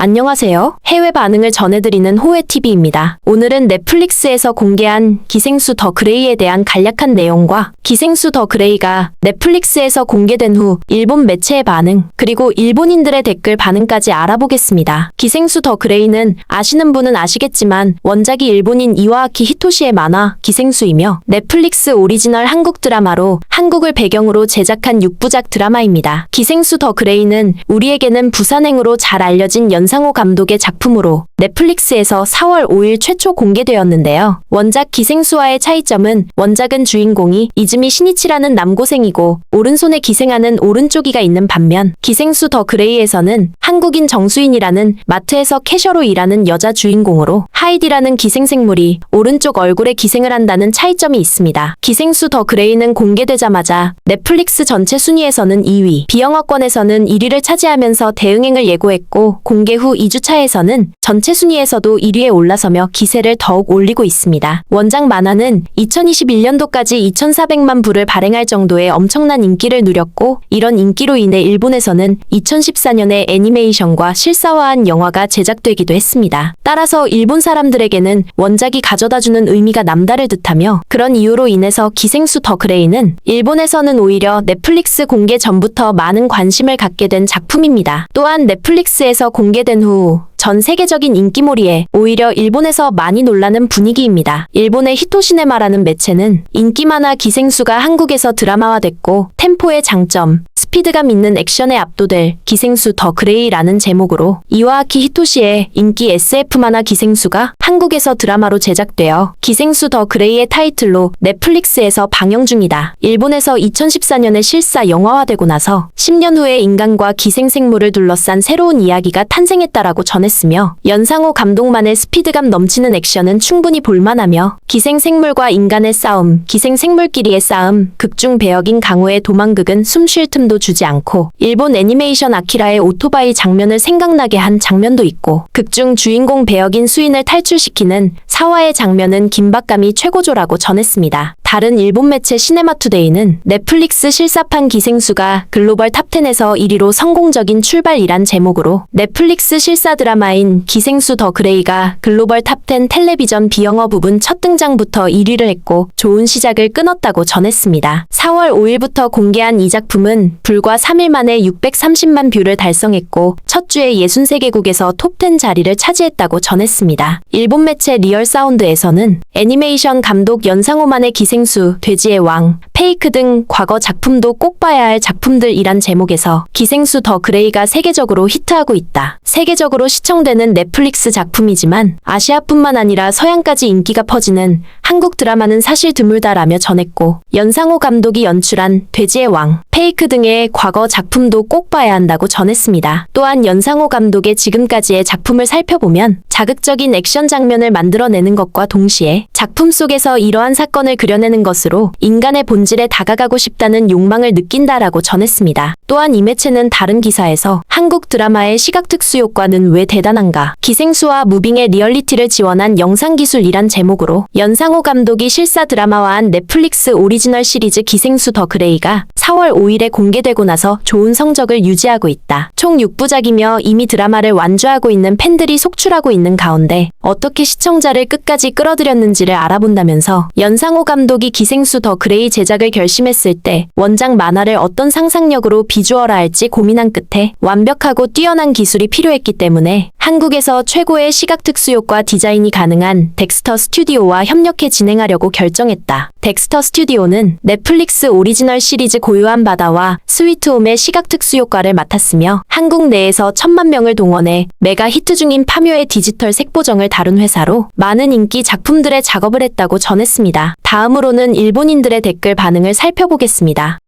안녕하세요. 해외 반응을 전해드리는 호해TV입니다. 오늘은 넷플릭스에서 공개한 기생수 더 그레이에 대한 간략한 내용과 기생수 더 그레이가 넷플릭스에서 공개된 후 일본 매체의 반응, 그리고 일본인들의 댓글 반응까지 알아보겠습니다. 기생수 더 그레이는 아시는 분은 아시겠지만 원작이 일본인 이와아키 히토시의 만화 기생수이며 넷플릭스 오리지널 한국 드라마로 한국을 배경으로 제작한 6부작 드라마입니다. 기생수 더 그레이는 우리에게는 부산행으로 잘 알려진 연 상호 감독의 작품으로 넷플릭스에서 4월 5일 최초 공개되었는데요. 원작 기생수와의 차이점은 원작은 주인공이 이즈미 신이치라는 남고생이고 오른손에 기생하는 오른쪽이가 있는 반면 기생수 더 그레이에서는 한국인 정수인이라는 마트에서 캐셔로 일하는 여자 주인공으로 하이디라는 기생생물이 오른쪽 얼굴에 기생을 한다는 차이점이 있습니다. 기생수 더 그레이는 공개되자마자 넷플릭스 전체 순위에서는 2위, 비영어권에서는 1위를 차지하면서 대응행을 예고했고 공개 후 2주차에서는 전체 순위에서도 1위에 올라서며 기세를 더욱 올리고 있습니다. 원작 만화는 2021년도까지 2,400만 부를 발행할 정도의 엄청난 인기를 누렸고 이런 인기로 인해 일본에서는 2014년에 애니메이션과 실사화한 영화가 제작되기도 했습니다. 따라서 일본 사람 들에게는 원작이 가져다주는 의미가 남다를 듯하며 그런 이유로 인해서 기생수 더 그레이는 일본에서는 오히려 넷플릭스 공개 전부터 많은 관심을 갖게 된 작품입니다. 또한 넷플릭스에서 공개된 후전 세계적인 인기몰이에 오히려 일본에서 많이 놀라는 분위기입니다. 일본의 히토시네마라는 매체는 인기 만화 기생수가 한국에서 드라마화됐고 템포의 장점, 스피드감 있는 액션에 압도될 기생수 더 그레이라는 제목으로 이와아키 히토시의 인기 SF 만화 기생수가 한국에서 드라마로 제작되어 기생수 더 그레이의 타이틀로 넷플릭스에서 방영 중이다. 일본에서 2014년에 실사 영화화되고 나서 10년 후에 인간과 기생생물을 둘러싼 새로운 이야기가 탄생했다라고 전했으며 연상호 감독만의 스피드감 넘치는 액션은 충분히 볼만하며 기생생물과 인간의 싸움, 기생생물끼리의 싸움, 극중 배역인 강호의 도망극은 숨 쉴 틈도 주지 않고 일본 애니메이션 아키라의 오토바이 장면을 생각나게 한 장면도 있고 극중 주인공 배역인 수인을 탈 출시키는 사화의 장면은 긴박감이 최고조라고 전했습니다. 다른 일본 매체 시네마투데이는 넷플릭스 실사판 기생수가 글로벌 탑10에서 1위로 성공적인 출발이란 제목으로 넷플릭스 실사 드라마인 기생수 더 그레이가 글로벌 탑10 텔레비전 비영어 부분 첫 등장부터 1위를 했고 좋은 시작을 끊었다고 전했습니다. 4월 5일부터 공개한 이 작품은 불과 3일 만에 630만 뷰를 달성했고 첫 주에 63개국에서 톱10 자리를 차지했다고 전했습니다. 일본 매체 리얼 사운드에서는 애니메이션 감독 연상호만의 기생 수, 돼지의 왕, 페이크 등 과거 작품도 꼭 봐야 할 작품들이란 제목에서 기생수 더 그레이가 세계적으로 히트하고 있다. 세계적으로 시청되는 넷플릭스 작품이지만 아시아뿐만 아니라 서양까지 인기가 퍼지는 한국 드라마는 사실 드물다라며 전했고 연상호 감독이 연출한 돼지의 왕, 페이크 등의 과거 작품도 꼭 봐야 한다고 전했습니다. 또한 연상호 감독의 지금까지의 작품을 살펴보면 자극적인 액션 장면을 만들어내는 것과 동시에 작품 속에서 이러한 사건을 그려내는 것으로 인간의 본 질에 다가가고 싶다는 욕망을 느낀다라고 전했습니다. 또한 이 매체는 다른 기사에서 한국 드라마의 시각 특수 효과는 왜 대단한가? 기생수와 무빙의 리얼리티를 지원한 영상기술이란 제목으로 연상호 감독이 실사 드라마화한 넷플릭스 오리지널 시리즈 기생수 더 그레이가 4월 5일에 공개되고 나서 좋은 성적을 유지하고 있다. 총 6부작이며 이미 드라마를 완주하고 있는 팬들이 속출하고 있는 가운데 어떻게 시청자를 끝까지 끌어들였는지를 알아본다면서 연상호 감독이 기생수 더 그레이 제작을 결심했을 때 원작 만화를 어떤 상상력으로 비주얼화할지 고민한 끝에 완벽하고 뛰어난 기술이 필요했기 때문에 한국에서 최고의 시각 특수 효과 디자인이 가능한 덱스터 스튜디오와 협력해 진행하려고 결정했다. 덱스터 스튜디오는 넷플릭스 오리지널 시리즈 고요한 바다와 스위트홈의 시각 특수 효과를 맡았으며 한국 내에서 천만 명을 동원해 메가 히트 중인 파묘의 디지털 색보정을 다룬 회사로 많은 인기 작품들의 작업을 했다고 전했습니다. 다음으로는 일본인들의 댓글 반응을 살펴보겠습니다.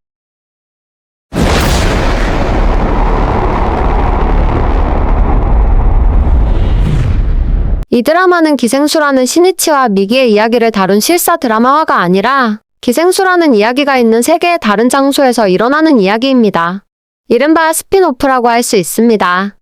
이 드라마는 기생수라는 신이치와 미기의 이야기를 다룬 실사 드라마화가 아니라 기생수라는 이야기가 있는 세계의 다른 장소에서 일어나는 이야기입니다. 이른바 스핀오프라고 할 수 있습니다.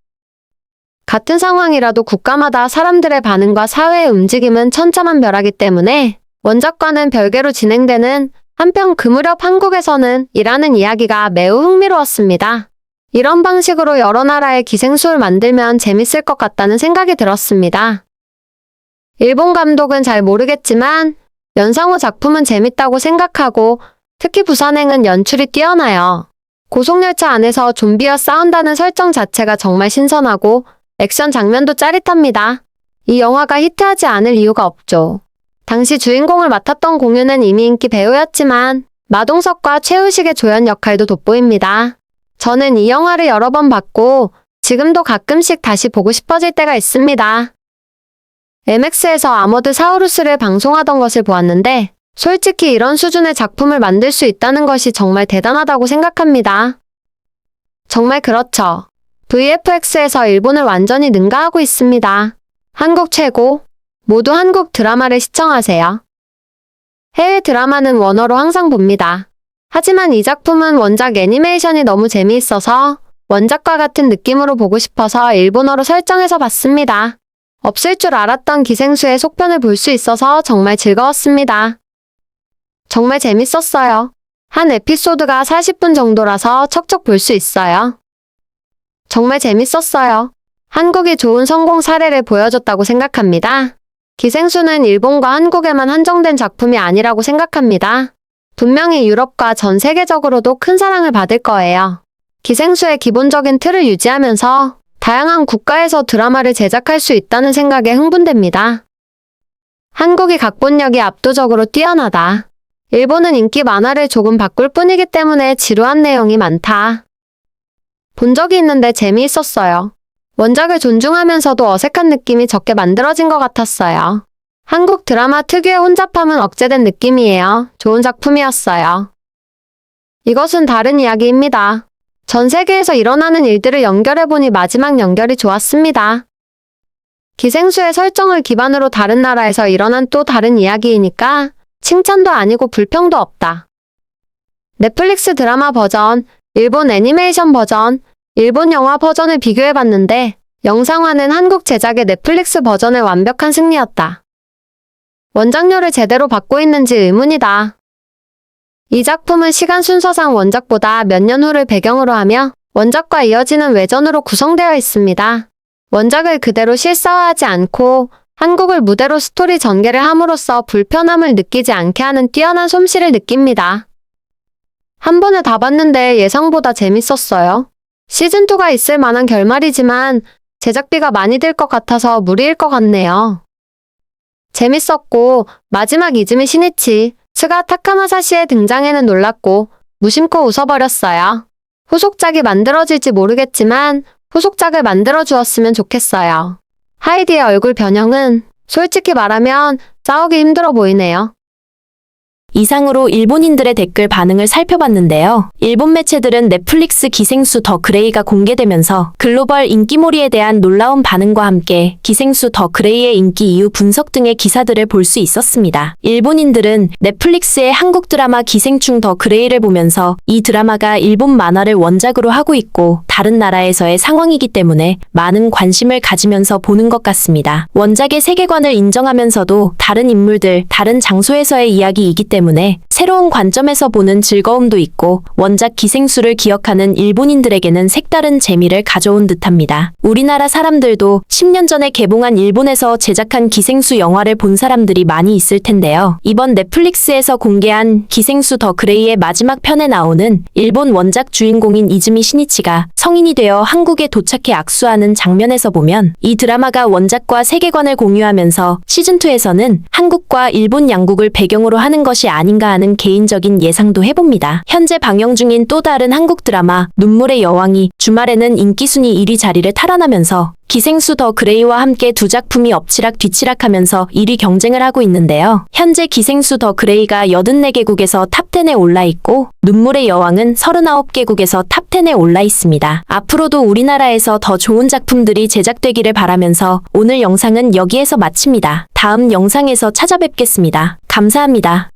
같은 상황이라도 국가마다 사람들의 반응과 사회의 움직임은 천차만별하기 때문에 원작과는 별개로 진행되는 한편 그 무렵 한국에서는 이라는 이야기가 매우 흥미로웠습니다. 이런 방식으로 여러 나라의 기생수를 만들면 재밌을 것 같다는 생각이 들었습니다. 일본 감독은 잘 모르겠지만 연상호 작품은 재밌다고 생각하고 특히 부산행은 연출이 뛰어나요. 고속열차 안에서 좀비와 싸운다는 설정 자체가 정말 신선하고 액션 장면도 짜릿합니다. 이 영화가 히트하지 않을 이유가 없죠. 당시 주인공을 맡았던 공유는 이미 인기 배우였지만 마동석과 최우식의 조연 역할도 돋보입니다. 저는 이 영화를 여러 번 봤고 지금도 가끔씩 다시 보고 싶어질 때가 있습니다. MX에서 아머드 사우루스를 방송하던 것을 보았는데 솔직히 이런 수준의 작품을 만들 수 있다는 것이 정말 대단하다고 생각합니다. 정말 그렇죠. VFX에서 일본을 완전히 능가하고 있습니다. 한국 최고. 모두 한국 드라마를 시청하세요. 해외 드라마는 원어로 항상 봅니다. 하지만 이 작품은 원작 애니메이션이 너무 재미있어서 원작과 같은 느낌으로 보고 싶어서 일본어로 설정해서 봤습니다. 없을 줄 알았던 기생수의 속편을 볼 수 있어서 정말 즐거웠습니다. 정말 재밌었어요. 한 에피소드가 40분 정도라서 척척 볼 수 있어요. 정말 재밌었어요. 한국이 좋은 성공 사례를 보여줬다고 생각합니다. 기생수는 일본과 한국에만 한정된 작품이 아니라고 생각합니다. 분명히 유럽과 전 세계적으로도 큰 사랑을 받을 거예요. 기생수의 기본적인 틀을 유지하면서 다양한 국가에서 드라마를 제작할 수 있다는 생각에 흥분됩니다. 한국이 각본력이 압도적으로 뛰어나다. 일본은 인기 만화를 조금 바꿀 뿐이기 때문에 지루한 내용이 많다. 본 적이 있는데 재미있었어요. 원작을 존중하면서도 어색한 느낌이 적게 만들어진 것 같았어요. 한국 드라마 특유의 혼잡함은 억제된 느낌이에요. 좋은 작품이었어요. 이것은 다른 이야기입니다. 전 세계에서 일어나는 일들을 연결해보니 마지막 연결이 좋았습니다. 기생수의 설정을 기반으로 다른 나라에서 일어난 또 다른 이야기이니까 칭찬도 아니고 불평도 없다. 넷플릭스 드라마 버전, 일본 애니메이션 버전, 일본 영화 버전을 비교해봤는데 영상화는 한국 제작의 넷플릭스 버전의 완벽한 승리였다. 원작료를 제대로 받고 있는지 의문이다. 이 작품은 시간 순서상 원작보다 몇 년 후를 배경으로 하며 원작과 이어지는 외전으로 구성되어 있습니다. 원작을 그대로 실사화하지 않고 한국을 무대로 스토리 전개를 함으로써 불편함을 느끼지 않게 하는 뛰어난 솜씨를 느낍니다. 한 번에 다 봤는데 예상보다 재밌었어요. 시즌2가 있을 만한 결말이지만 제작비가 많이 들 것 같아서 무리일 것 같네요. 재밌었고 마지막 이즈미 시니치, 스가 타카마사시의 등장에는 놀랐고 무심코 웃어버렸어요. 후속작이 만들어질지 모르겠지만 후속작을 만들어 주었으면 좋겠어요. 하이디의 얼굴 변형은 솔직히 말하면 싸우기 힘들어 보이네요. 이상으로 일본인들의 댓글 반응을 살펴봤는데요. 일본 매체들은 넷플릭스 기생수 더 그레이가 공개되면서 글로벌 인기몰이에 대한 놀라운 반응과 함께 기생수 더 그레이의 인기 이유 분석 등의 기사들을 볼 수 있었습니다. 일본인들은 넷플릭스의 한국 드라마 기생충 더 그레이를 보면서 이 드라마가 일본 만화를 원작으로 하고 있고 다른 나라에서의 상황이기 때문에 많은 관심을 가지면서 보는 것 같습니다. 원작의 세계관을 인정하면서도 다른 인물들, 다른 장소에서의 이야기이기 때문에 새로운 관점에서 보는 즐거움도 있고 원작 기생수를 기억하는 일본인들에게는 색다른 재미를 가져온 듯합니다. 우리나라 사람들도 10년 전에 개봉한 일본에서 제작한 기생수 영화를 본 사람들이 많이 있을 텐데요. 이번 넷플릭스에서 공개한 기생수 더 그레이의 마지막 편에 나오는 일본 원작 주인공인 이즈미 시니치가 성인이 되어 한국에 도착해 악수하는 장면에서 보면 이 드라마가 원작과 세계관을 공유하면서 시즌2에서는 한국과 일본 양국을 배경으로 하는 것이 아닌가 하는 개인적인 예상도 해봅니다. 현재 방영 중인 또 다른 한국 드라마 눈물의 여왕이 주말에는 인기순위 1위 자리를 탈환하면서 기생수 더 그레이와 함께 두 작품이 엎치락 뒤치락하면서 1위 경쟁을 하고 있는데요. 현재 기생수 더 그레이가 84개국에서 탑10에 올라 있고 눈물의 여왕은 39개국에서 탑10에 올라 있습니다. 앞으로도 우리나라에서 더 좋은 작품들이 제작되기를 바라면서 오늘 영상은 여기에서 마칩니다. 다음 영상에서 찾아뵙겠습니다. 감사합니다.